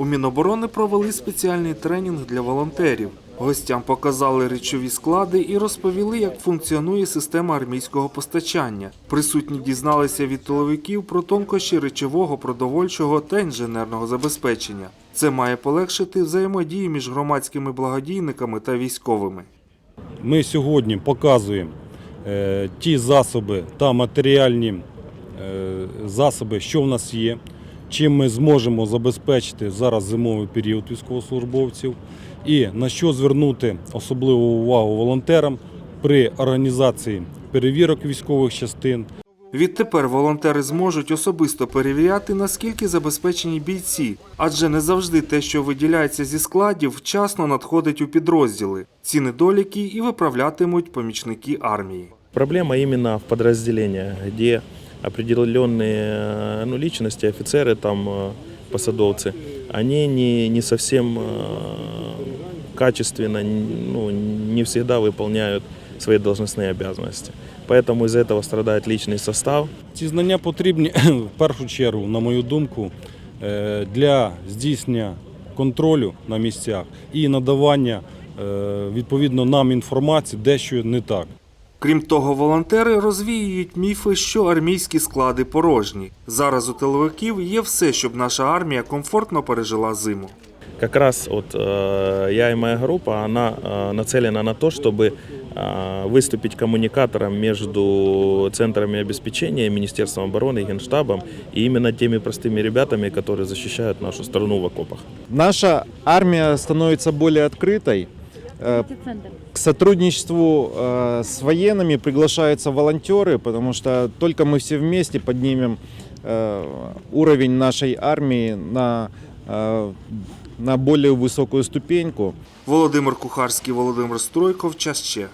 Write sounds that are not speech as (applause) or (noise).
У Міноборони провели спеціальний тренінг для волонтерів. Гостям показали речові склади і розповіли, як функціонує система армійського постачання. Присутні дізналися від тиловиків про тонкощі речового, продовольчого та інженерного забезпечення. Це має полегшити взаємодію між громадськими благодійниками та військовими. Ми сьогодні показуємо е, ті засоби та матеріальні е, засоби, що в нас є, чим ми зможемо забезпечити зараз зимовий період військовослужбовців, і на що звернути особливу увагу волонтерам при організації перевірок військових частин, Відтепер волонтери зможуть особисто перевіряти, наскільки забезпечені бійці, адже не завжди те, що виділяється зі складів, вчасно надходить у підрозділи. Ці недоліки і виправлятимуть помічники армії. Проблема именно в подразделениях, где определенные э, ну, личности, офицеры, там, э, посадовцы, они не, не совсем э, качественно, н- ну, не всегда выполняют свои должностные обязанности. Поэтому из-за этого страдает личный состав. Ці знання потрібні (coughs) в першу чергу, на мою думку, е, для здійснення контролю на місцях і надавання е, відповідно нам інформації, де що не так. Крім того, волонтери розвіюють міфи, що армійські склади порожні. Зараз у тиловиків є все, щоб наша армія комфортно пережила зиму. Как раз вот э, я и моя группа, она э, нацелена на то, чтобы э, выступить коммуникатором между центрами обеспечения, Министерством обороны, Генштабом и именно теми простыми ребятами, которые защищают нашу страну в окопах. Наша армия становится более открытой. Э, К сотрудничеству э, с военными приглашаются волонтеры, потому что только мы все вместе поднимем э, уровень нашей армии на, э, на более высокую ступеньку. Володимир Кухарський, Володимир Стройков. Час ще.